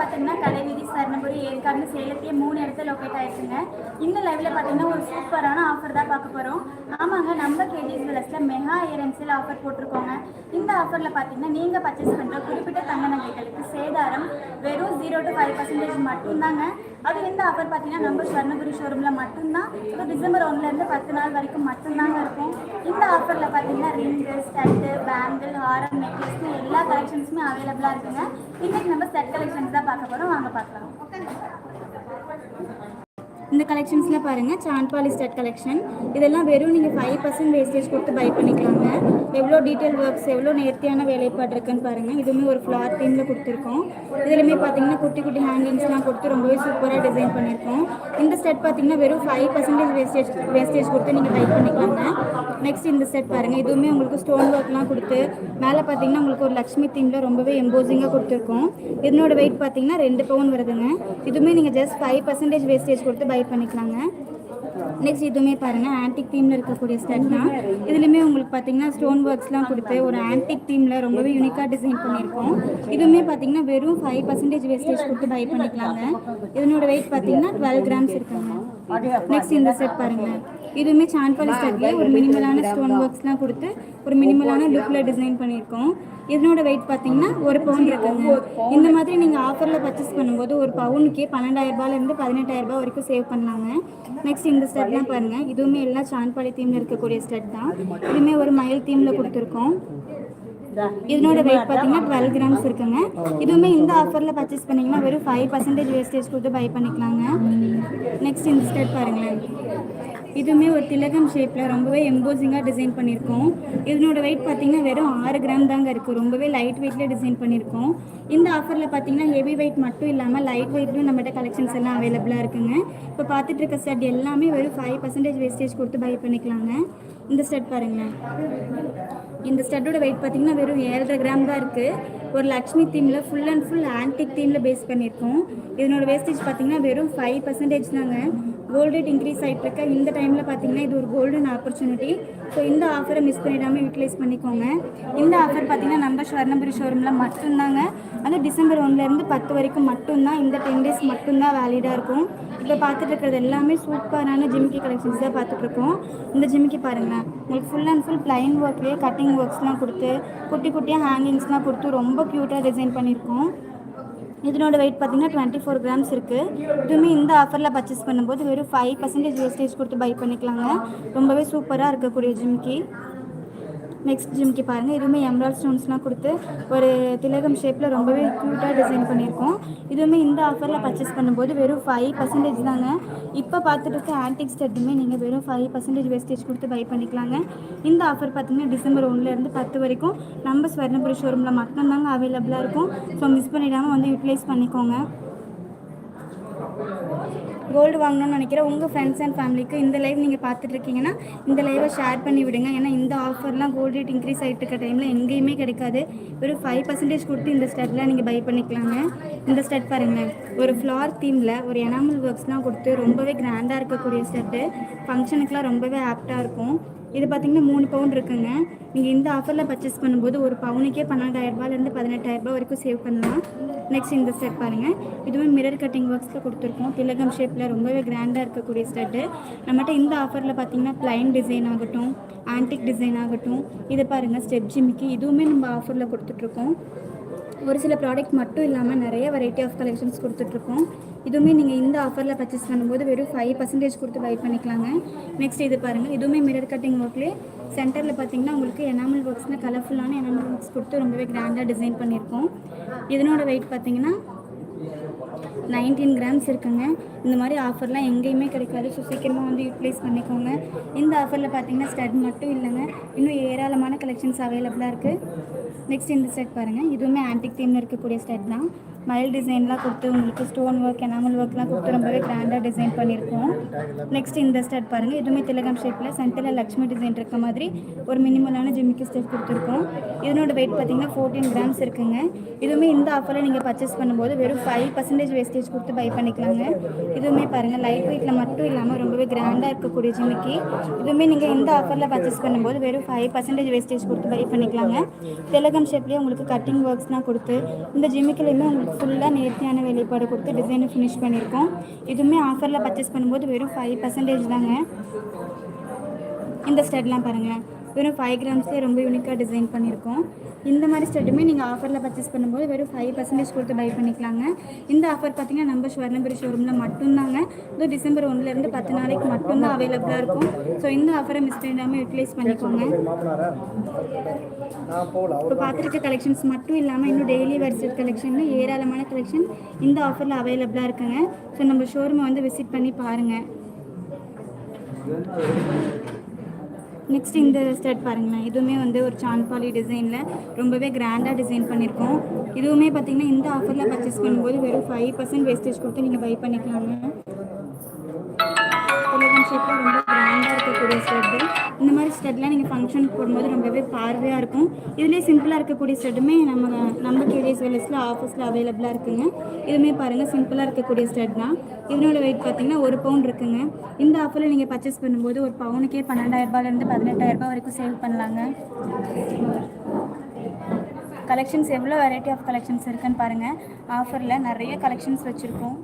பார்த்தீங்கன்னா கலைநிதி சரணபுரி ஏற்காடு சேலத்தையே மூணு இடத்துல லொக்கேட் ஆயிருக்குங்க. இந்த லைவ்ல பார்த்தீங்கன்னா ஒரு சூப்பரான ஆஃபர் தான் பார்க்க போகிறோம் ஆமாங்க நம்ம கேடிஎஸ் விலஸில் மெகா ஏரன்ஸில் ஆஃபர் போட்டிருக்கோங்க. இந்த ஆஃபரில் பார்த்தீங்கன்னா நீங்கள் பர்ச்சேஸ் பண்ணுற குறிப்பிட்ட சேதாரம் வெறும் ஜீரோ டு ஃபைவ் பர்சன்டேஜ் மட்டும்தாங்க. அது எந்த ஆஃபர் பார்த்தீங்கன்னா நம்ம ஸ்வர்ணபுரி ஷோரூமில் மட்டும்தான். இப்போ டிசம்பர் ஒன்றுலேருந்து பத்து நாள் வரைக்கும் மட்டும்தாங்க இருக்கும். இந்த ஆஃபரில் பார்த்தீங்கன்னா ரிங்கு ஸ்டட்டு பேங்கிள் ஹாரம் நெக்லஸ்னு எல்லா கலெக்ஷன்ஸுமே அவைலபிளாக இருக்குங்க. இன்னைக்கு நம்ம செட் கலெக்ஷன்ஸ் தான் பார்க்க போகிறோம் வாங்க பார்க்கலாம். இந்த கலெக்ஷன்ஸில் பாருங்கள் சான்பாலி ஸ்டட் கலெக்ஷன் இதெல்லாம் வெறும் நீங்கள் ஃபைவ் பர்சன்ட் வேஸ்டேஜ் கொடுத்து பை பண்ணிக்கலாங்க. எவ்வளோ டீட்டெயில் ஒர்க்ஸ் எவ்வளோ நேர்த்தியான வேலைப்பாடு இருக்குன்னு பாருங்கள் இதுவுமே ஒரு ஃப்ளார் தீமில் கொடுத்துருக்கோம். இதுலையுமே பார்த்தீங்கன்னா குட்டி குட்டி ஹேங்கிங்ஸ்லாம் கொடுத்து ரொம்பவே சூப்பராக டிசைன் பண்ணியிருக்கோம். இந்த செட் பார்த்தீங்கன்னா வெறும் ஃபைவ் பர்சன்டேஜ் வேஸ்டேஜ் வேஸ்டேஜ் கொடுத்து நீங்கள் பை பண்ணிக்கலாங்க. நெக்ஸ்ட் இந்த செட் பாருங்கள் இதுவுமே உங்களுக்கு ஸ்டோன் ஒர்க்லாம் கொடுத்து மேலே பார்த்தீங்கன்னா உங்களுக்கு ஒரு லக்ஷ்மி தீமில் ரொம்பவே எம்போசிங்காக கொடுத்துருக்கோம். இதனோட வெயிட் பார்த்தீங்கன்னா ரெண்டு பவுன் வருதுங்க. இதுவுமே நீங்கள் ஜஸ்ட் ஃபைவ் பர்சன்டேஜ் வேஸ்டேஜ் கொடுத்து பை பண்ணிக்கலாங்க. நெக்ஸ்ட் இதுவுமே பாருங்கள் ஆன்டிக் தீமில் இருக்கக்கூடிய ஸ்டட் தான். இதுலையுமே உங்களுக்கு பார்த்தீங்கன்னா ஸ்டோன் ஒர்க்ஸ்லாம் கொடுத்து ஒரு ஆன்டிக் தீமில் ரொம்பவே யூனிக்காக டிசைன் பண்ணியிருக்கோம். இதுவுமே பார்த்தீங்கன்னா வெறும் ஃபைவ் பர்சன்டேஜ் வேஸ்டேஜ் கொடுத்து பை பண்ணிக்கலாங்க. இதனோட வெயிட் பார்த்தீங்கன்னா டுவெல் கிராம்ஸ் இருக்குங்க. நெக்ஸ்ட் இந்த செட் பாருங்கள் இதுவுமே சான்பாலி ஸ்டட்லேயே ஒரு மினிமலான ஸ்டோன் ஒர்க்ஸ்லாம் கொடுத்து ஒரு மினிமலான லுக்கில் டிசைன் பண்ணியிருக்கோம். இதனோட வெயிட் பார்த்தீங்கன்னா ஒரு பவுன் இருக்குங்க. இந்த மாதிரி நீங்கள் ஆஃபரில் பர்ச்சேஸ் பண்ணும்போது ஒரு பவுனுக்கே பன்னெண்டாயிரரூபாலேருந்து பதினெட்டாயிரரூபா வரைக்கும் சேவ் பண்ணலாங்க. நெக்ஸ்ட் இந்த ஸ்டெட்லாம் பாருங்கள் இதுவுமே எல்லாம் சான்பாலி தீமில் இருக்கக்கூடிய ஸ்டெட் தான். இதுவுமே ஒரு மயில் தீமில் கொடுத்துருக்கோம். இதனோட வெயிட் பார்த்தீங்கன்னா டுவெல் கிராம்ஸ் இருக்குங்க. இதுவுமே இந்த ஆஃபரில் பர்ச்சேஸ் பண்ணிங்கன்னா வெறும் ஃபைவ் பர்சன்டேஜ் வேஸ்டேஜ் கொடுத்து பை பண்ணிக்கலாங்க. நெக்ஸ்ட் இன்ஸ்டேட் பாருங்களேன். இதுவுமே ஒரு திலகம் ஷேப்பில் ரொம்பவே எம்போசிங்காக டிசைன் பண்ணியிருக்கோம். இதனோட வெயிட் பார்த்தீங்கன்னா வெறும் ஆறு கிராம் தாங்க இருக்குது ரொம்பவே லைட் வெயிட்டில் டிசைன் பண்ணியிருக்கோம். இந்த ஆஃபரில் பார்த்தீங்கன்னா ஹெவி வெயிட் மட்டும் இல்லாமல் லைட் வெயிட்லையும் நம்மகிட்ட கலெக்ஷன்ஸ் எல்லாம் அவைலபிளாக இருக்குங்க. இப்போ பார்த்துட்டு இருக்க செட் எல்லாமே வெறும் ஃபைவ் பர்சன்டேஜ் வேஸ்டேஜ் கொடுத்து பை பண்ணிக்கலாங்க. இந்த செட் பாருங்களேன். இந்த ஸ்டட்டோட வெயிட் பார்த்தீங்கன்னா வெறும் ஏழரை கிராம் தான் இருக்குது ஒரு லக்ஷ்மி தீமில் ஃபுல் அண்ட் ஃபுல் ஆன்டிக் தீமில் பேஸ் பண்ணியிருக்கோம். இதனோட வேஸ்டேஜ் பார்த்தீங்கன்னா வெறும் ஃபைவ் பர்சன்டேஜ் தாங்க. கோல்டு ரேட் இன்க்ரீஸ் ஆகிட்டு இருக்க இந்த டைமில் பார்த்தீங்கன்னா இது ஒரு கோல்டன் ஆப்பர்ச்சுனிட்டி ஸோ இந்த ஆஃபரை மிஸ் பண்ணிடாமல் யூட்டிலைஸ் பண்ணிக்கோங்க. இந்த ஆஃபர் பார்த்தீங்கன்னா நம்ம ஸ்வர்ணபுரி ஷோரூமில் மட்டும்தாங்க. அது டிசம்பர் ஒன்லேருந்து பத்து வரைக்கும் மட்டும்தான். இந்த டென் டேஸ் மட்டும்தான் வேலிடாக இருக்கும். இப்போ பார்த்துட்டு இருக்கிறது எல்லாமே சூப்பரான ஜிமிக்கி கலெக்ஷன்ஸ் தான் பார்த்துட்ருக்கோம் இந்த ஜிமிக்கி பாருங்களேன். உங்களுக்கு ஃபுல் அண்ட் ஃபுல் ப்ளைன் ஒர்க்லேயே கட்டிங் ஒர்க்ஸ்லாம் கொடுத்து குட்டி குட்டியாக ஹேங்கிங்ஸ்லாம் கொடுத்து ரொம்ப க்யூட்டாக டிசைன் பண்ணியிருக்கோம். இதனோட வெயிட் பார்த்தீங்கன்னா டுவெண்ட்டி ஃபோர் கிராம்ஸ் இருக்குது இதுவுமே இந்த ஆஃபரில் பர்ச்சேஸ் பண்ணும்போது வெறும் ஃபைவ் பர்சன்டேஜ் வேஸ்டேஜ் கொடுத்து பை பண்ணிக்கலாங்க. ரொம்பவே சூப்பராக இருக்கக்கூடிய ஜிம்கி நெக்ஸ்ட் ஜிம்க்கு பாருங்கள் இதுவுமே எம்ரால் ஸ்டோன்ஸ்லாம் கொடுத்து ஒரு திலகம் ஷேப்பில் ரொம்பவே க்யூட்டாக டிசைன் பண்ணியிருக்கோம். இதுவுமே இந்த ஆஃபரில் பர்ச்சேஸ் பண்ணும்போது வெறும் ஃபைவ் பர்சன்டேஜ் தாங்க. இப்போ பார்த்துட்டு இருக்க ஆன்டிக் ஸ்டெட்டுமே நீங்கள் வெறும் ஃபைவ் பர்சன்டேஜ் வேஸ்டேஜ் கொடுத்து பை பண்ணிக்கலாங்க. இந்த ஆஃபர் பார்த்தீங்கன்னா டிசம்பர் ஒன்றுலேருந்து பத்து வரைக்கும் நம்ம ஸ்வர்ணபுரி ஷோரூமில் மட்டும்தாங்க அவைலபிளாக இருக்கும். ஸோ மிஸ் பண்ணிடாமல் வந்து யூட்டிலைஸ் பண்ணிக்கோங்க. கோல்டு வாங்கணும்னு நினைக்கிற உங்கள் ஃப்ரெண்ட்ஸ் அண்ட் ஃபேமிலிக்கு இந்த லைவ் நீங்கள் பார்த்துட்ருக்கீங்கன்னா இந்த லைவை ஷேர் பண்ணி விடுங்க. ஏன்னா இந்த ஆஃபர்லாம் கோல்டு ரேட் இன்க்ரீஸ் ஆகிட்டு இருக்க டைமில் எங்கேயுமே கிடைக்காது. ஒரு ஃபைவ் பர்சன்டேஜ் கொடுத்து இந்த ஸ்டெட்லாம் நீங்கள் பை பண்ணிக்கலாங்க. இந்த ஸ்டெட் பாருங்கள் ஒரு ஃப்ளார் தீமில் ஒரு எனாமல் ஒர்க்ஸ்லாம் கொடுத்து ரொம்பவே கிராண்டாக இருக்கக்கூடிய ஸ்டெட்டு ஃபங்க்ஷனுக்குலாம் ரொம்பவே ஆப்டாக இருக்கும். இது பார்த்தீங்கன்னா மூணு பவுன் இருக்குங்க. நீங்கள் இந்த ஆஃபரில் பர்ச்சேஸ் பண்ணும்போது ஒரு பவுனுக்கே பன்னெண்டாயிரரூபாலேருந்து பதினெட்டாயிரரூபா வரைக்கும் சேவ் பண்ணலாம். நெக்ஸ்ட் இந்த செட் பாருங்கள் இதுவும் மிரர் கட்டிங் ஒர்க்ஸில் கொடுத்துருக்கோம். திலகம் ஷேப்பில் ரொம்பவே கிராண்டாக இருக்கக்கூடிய ஸ்டெட்டு நம்மகிட்ட இந்த ஆஃபரில் பார்த்தீங்கன்னா ப்ளைன் டிசைன் ஆகட்டும் ஆன்டிக் டிசைன் ஆகட்டும் இது பாருங்கள் ஸ்டெப் ஜிமிக்கு. இதுவுமே நம்ம ஆஃபரில் கொடுத்துட்ருக்கோம். ஒரு சில ப்ராடக்ட் மட்டும் இல்லாமல் நிறைய வெரைட்டி ஆஃப் கலெக்ஷன்ஸ் கொடுத்துட்ருக்கோம். இதுவுமே நீங்கள் இந்த ஆஃபரில் பர்ச்சேஸ் பண்ணும்போது வெறும் ஃபைவ் பர்சன்டேஜ் கொடுத்து பை பண்ணிக்கலாங்க. நெக்ஸ்ட் இது பாருங்கள் இதுவுமே மிரர் கட்டிங் ஒர்க்லேயே சென்டரில் பார்த்தீங்கன்னா உங்களுக்கு எனாமல் ஒர்க்ஸ்னால் கலர்ஃபுல்லான எனாமல் ஒர்க்ஸ் கொடுத்து ரொம்பவே கிராண்டாக டிசைன் பண்ணியிருக்கோம். இதனோட வெயிட் பார்த்தீங்கன்னா நைன்டீன் கிராம்ஸ் இருக்குங்க. இந்த மாதிரி ஆஃபர்லாம் எங்கேயுமே கிடைக்காது. ஸோ சீக்கிரமாக வந்து யூட்டிலைஸ் பண்ணிக்கோங்க. இந்த ஆஃபரில் பார்த்தீங்கன்னா ஸ்டட் மட்டும் இல்லைங்க. இன்னும் ஏராளமான கலெக்ஷன்ஸ் அவைலபிளாக இருக்குது நெக்ஸ்ட் இந்த செட் பாருங்கள் இதுவுமே ஆன்டிக் தீமில் இருக்கக்கூடிய ஸ்டட் தான். மயில் டிசைன்லாம் கொடுத்து உங்களுக்கு ஸ்டோன் ஒர்க் எனாமல் ஒர்க்லாம் கொடுத்து ரொம்பவே கிராண்டாக டிசைன் பண்ணியிருக்கோம். நெக்ஸ்ட் இந்த ஸ்டட் பாருங்கள் இதுவுமே திலகம் ஷேப்பில் சென்டரில் லக்ஷ்மி டிசைன் இருக்க மாதிரி ஒரு மினிமலான ஜிம்மிக்கு ஸ்டெப் கொடுத்துருக்கோம். இதனோட வெயிட் பார்த்தீங்கன்னா ஃபோர்டீன் கிராம்ஸ் இருக்குங்க. இதுவுமே இந்த ஆஃபரில் நீங்கள் பர்ச்சேஸ் பண்ணும்போது வெறும் ஃபைவ் பர்சன்டேஜ் வேஸ்டேஜ் கொடுத்து பை பண்ணிக்கலாங்க. இதுவுமே பாருங்கள் லைட் வெயிட்டில் மட்டும் இல்லாமல் ரொம்பவே கிராண்டாக இருக்கக்கூடிய ஜிமிக்கி. இதுவுமே நீங்கள் இந்த ஆஃபரில் பர்ச்சேஸ் பண்ணும்போது வெறும் ஃபைவ் பர்சன்டேஜ் வேஸ்டேஜ் கொடுத்து பை பண்ணிக்கலாங்க. திலகம் ஷேப்லேயே உங்களுக்கு கட்டிங் ஒர்க்ஸ்லாம் கொடுத்து இந்த ஜிமிக்கிலையுமே உங்களுக்கு ஃபுல்லாக நேர்த்தியான வேலைப்பாடு கொடுத்து டிசைனை ஃபினிஷ் பண்ணியிருக்கோம். இதுவுமே ஆஃபரில் பர்ச்சேஸ் பண்ணும்போது வெறும் ஃபைவ் பர்சன்டேஜ் தாங்க. இந்த ஸ்டட்லாம் பாருங்கள் வெறும் ஃபைவ் கிராம்ஸ்லேயே ரொம்ப யூனிக்காக டிசைன் பண்ணியிருக்கோம். இந்த மாதிரி ஸ்டட்டுமே நீங்கள் ஆஃபரில் பர்ச்சேஸ் பண்ணும்போது வெறும் ஃபைவ் பர்சன்டேஜ் கொடுத்து பை பண்ணிக்கலாங்க. இந்த ஆஃபர் பார்த்தீங்கன்னா நம்ம ஸ்வர்ணபுரி ஷோரூமில் மட்டும்தாங்க. இது டிசம்பர் ஒன்றுலேருந்து பத்து நாளைக்கு மட்டும்தான் அவைலபிளாக இருக்கும். ஸோ இந்த ஆஃபரை மிஸ் பண்ணிடாமல் யூட்டிலைஸ் பண்ணிக்கோங்க. இப்போ பார்த்துருக்க கலெக்ஷன்ஸ் மட்டும் இல்லாமல் இன்னும் டெய்லி வரிசல் கலெக்ஷன் ஏராளமான கலெக்ஷன் இந்த ஆஃபரில் அவைலபிளாக இருக்குங்க. ஸோ நம்ம ஷோரூமை வந்து விசிட் பண்ணி பாருங்கள் நெக்ஸ்ட் இந்த ஸ்டட் பாருங்களேன். இதுவுமே வந்து ஒரு சான்பாலி டிசைனில் ரொம்பவே கிராண்டாக டிசைன் பண்ணியிருக்கோம் இதுவுமே பார்த்தீங்கன்னா இந்த ஆஃபரில் பர்ச்சேஸ் பண்ணும்போது வெறும் ஃபைவ் பர்சன்ட் வேஸ்டேஜ் கொடுத்து நீங்கள் பை பண்ணிக்கலாங்க. ஷேப்பில் ரொம்ப கிராண்டாக இருக்கக்கூடிய ஸ்டட்டு செட்லாம் நீங்கள் ஃபங்க்ஷனுக்கு போடும்போது ரொம்பவே பார்வையாக இருக்கும். இதுலேயே சிம்பிளாக இருக்கக்கூடிய ஸ்டெட்டுமே நம்ம நம்ம கேடிஎஸ் வெல்லஸில் ஆஃபீஸில் அவைலபிளாக இருக்குங்க. இதுவுமே பாருங்கள் சிம்பிளாக இருக்கக்கூடிய ஸ்டட் தான். இதனோட வெயிட் பார்த்தீங்கன்னா ஒரு பவுன் இருக்குங்க. இந்த ஆஃபரில் நீங்கள் பர்ச்சேஸ் பண்ணும்போது ஒரு பவுனுக்கே பன்னெண்டாயிரரூபாலேருந்து பதினெட்டாயிரரூபா வரைக்கும் சேவ் பண்ணலாங்க. கலெக்ஷன்ஸ் எவ்வளோ வெரைட்டி ஆஃப் கலெக்ஷன்ஸ் இருக்குன்னு பாருங்கள் ஆஃபரில் நிறைய கலெக்ஷன்ஸ் வச்சுருக்கோம்.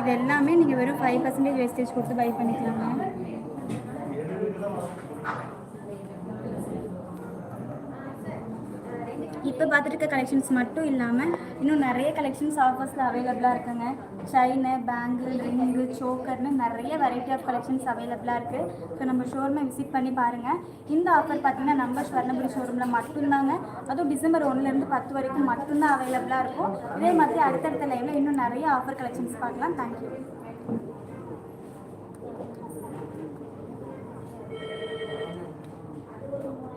இது எல்லாமே நீங்கள் வெறும் ஃபைவ் பர்சன்டேஜ் வேஸ்டேஜ் கொடுத்து பை பண்ணிக்கலாங்க. இப்போ பார்த்துருக்க கலெக்ஷன்ஸ் மட்டும் இல்லாமல் இன்னும் நிறைய கலெக்ஷன்ஸ் ஆஃபர்ஸில் அவைலபிளாக இருக்குங்க. செயினு பேங்கிள் ரிங்கு சோக்கர்னு நிறைய வெரைட்டி ஆஃப் கலெக்ஷன்ஸ் அவைலபிளாக இருக்குது ஸோ நம்ம ஷோரூமை விசிட் பண்ணி பாருங்கள் இந்த ஆஃபர் பார்த்தீங்கன்னா நம்ம ஸ்வர்ணபுரி ஷோரூமில் மட்டும்தாங்க. அதுவும் டிசம்பர் ஒன்றுலேருந்து பத்து வரைக்கும் மட்டும்தான் அவைலபிளாக இருக்கும். இதே மாதிரி அடுத்தடுத்த லைவில் இன்னும் நிறைய ஆஃபர் கலெக்ஷன்ஸ் பார்க்கலாம். தேங்க்யூ